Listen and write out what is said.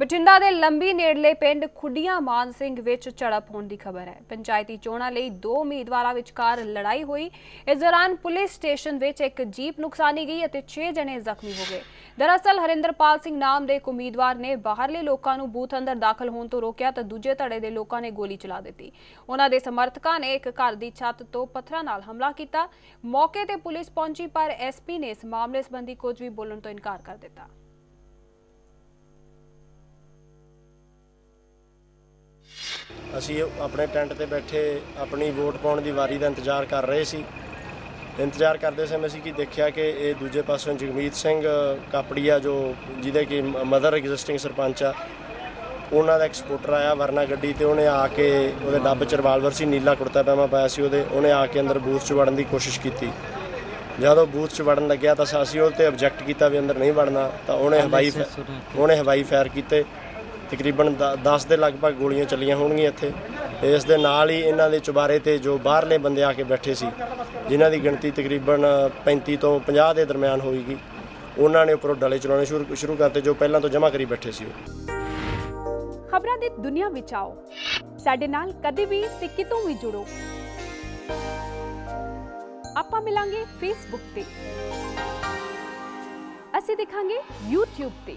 ਬਠਿੰਡਾ ਦੇ ਲੰਬੀ ਨੇੜਲੇ ਪਿੰਡ ਖੁੱਡੀਆਂ ਮਾਨ ਸਿੰਘ ਵਿੱਚ ਝੜਪ ਹੋਣ ਦੀ ਖਬਰ ਹੈ। ਪੰਚਾਇਤੀ ਚੋਣਾਂ ਲਈ ਦੋ ਉਮੀਦਵਾਰਾਂ ਵਿਚਕਾਰ ਲੜਾਈ ਹੋਈ। ਇਸ ਦੌਰਾਨ ਪੁਲਿਸ ਸਟੇਸ਼ਨ ਵਿੱਚ ਇੱਕ ਜੀਪ ਨੁਕਸਾਨੀ ਗਈ ਅਤੇ 6 ਜਣੇ ਜ਼ਖਮੀ ਹੋ ਗਏ। ਦਰਅਸਲ ਹਰਿੰਦਰਪਾਲ ਸਿੰਘ ਨਾਮ ਦੇ ਇੱਕ ਉਮੀਦਵਾਰ ਨੇ ਬਾਹਰਲੇ ਲੋਕਾਂ ਨੂੰ ਬੂਥ ਅੰਦਰ ਦਾਖਲ ਹੋਣ ਤੋਂ ਰੋਕਿਆ ਤਾਂ ਦੂਜੇ ਧੜੇ ਦੇ ਲੋਕਾਂ ਨੇ ਗੋਲੀ ਚਲਾ ਦਿੱਤੀ। ਉਹਨਾਂ ਦੇ ਸਮਰਥਕਾਂ ਨੇ ਇੱਕ ਘਰ ਦੀ ਛੱਤ ਤੋਂ ਪੱਥਰਾਂ ਨਾਲ ਹਮਲਾ ਕੀਤਾ। ਮੌਕੇ ਤੇ ਪੁਲਿਸ ਪਹੁੰਚੀ, ਪਰ ਐਸਪੀ ਨੇ ਇਸ ਮਾਮਲੇ ਸੰਬੰਧੀ ਕੁਝ ਵੀ ਬੋਲਣ ਤੋਂ ਇਨਕਾਰ ਕਰ ਦਿੱਤਾ। ਅਸੀਂ ਆਪਣੇ ਟੈਂਟ ਤੇ ਬੈਠੇ ਆਪਣੀ ਵੋਟ ਪਾਉਣ ਦੀ ਵਾਰੀ ਦਾ ਇੰਤਜ਼ਾਰ ਕਰ ਰਹੇ ਸੀ। ਇੰਤਜ਼ਾਰ ਕਰਦੇ ਸਮੇਂ ਅਸੀਂ ਕੀ ਦੇਖਿਆ ਕਿ ਇਹ ਦੂਜੇ ਪਾਸੋਂ ਜਗਮੀਤ ਸਿੰਘ ਕਾਪੜੀਆ ਜੋ ਜਿਹਦੇ ਕਿ ਮਦਰ ਐਗਜ਼ਿਸਟਿੰਗ ਸਰਪੰਚ ਆ ਉਹਨਾਂ ਦਾ ਐਕਸਪੋਰਟਰ ਆਇਆ ਵਰਨਾ ਗੱਡੀ ਤੇ ਉਹਨੇ ਆ ਕੇ ਉਹਦੇ ਡੱਬ ਚ ਰਿਵਾਲਵਰ ਸੀ ਨੀਲਾ ਕੁੜਤਾ ਪਜਾਮਾ ਪਾਇਆ ਸੀ ਉਹਦੇ ਉਹਨੇ ਆ ਕੇ ਅੰਦਰ ਬੂਥ ਚ ਵੜਨ ਦੀ ਕੋਸ਼ਿਸ਼ ਕੀਤੀ। ਜਦੋਂ ਬੂਥ ਚ ਵੜਨ ਲੱਗਿਆ ਤਾਂ ਅਸੀਂ ਉਹ ਤੇ ਆਬਜੈਕਟ ਕੀਤਾ ਵੀ ਅੰਦਰ ਨਹੀਂ ਵੜਨਾ ਤਾਂ ਉਹਨੇ ਹਵਾਈ ਉਹਨੇ ਹਵਾਈ ਫਾਇਰ ਕੀਤੇ। ਤਕਰੀਬਨ 10 ਦੇ ਲਗਭਗ ਗੋਲੀਆਂ ਚੱਲੀਆਂ ਹੋਣਗੀਆਂ ਇੱਥੇ। ਤੇ ਇਸ ਦੇ ਨਾਲ ਹੀ ਇਹਨਾਂ ਦੇ ਚੁਬਾਰੇ ਤੇ ਜੋ ਬਾਹਰਲੇ ਬੰਦੇ ਆ ਕੇ ਬੈਠੇ ਸੀ, ਜਿਨ੍ਹਾਂ ਦੀ ਗਿਣਤੀ ਤਕਰੀਬਨ 35 ਤੋਂ 50 ਦੇ ਦਰਮਿਆਨ ਹੋਏਗੀ, ਉਹਨਾਂ ਨੇ ਉੱਪਰੋਂ ਡਲੇ ਚਲਾਉਣੇ ਸ਼ੁਰੂ ਸ਼ੁਰੂ ਕਰਤੇ ਜੋ ਪਹਿਲਾਂ ਤੋਂ ਜਮ੍ਹਾਂ ਕਰੀ ਬੈਠੇ ਸੀ ਖਬਰਾਂ ਦੀ ਦੁਨੀਆ ਵਿੱਚ ਆਓ। ਸਾਡੇ ਨਾਲ ਕਦੇ ਵੀ ਤੇ ਕਿਤੋਂ ਵੀ ਜੁੜੋ। ਆਪਾਂ ਮਿਲਾਂਗੇ ਫੇਸਬੁੱਕ ਤੇ। ਅਸੀਂ ਦਿਖਾਂਗੇ YouTube ਤੇ।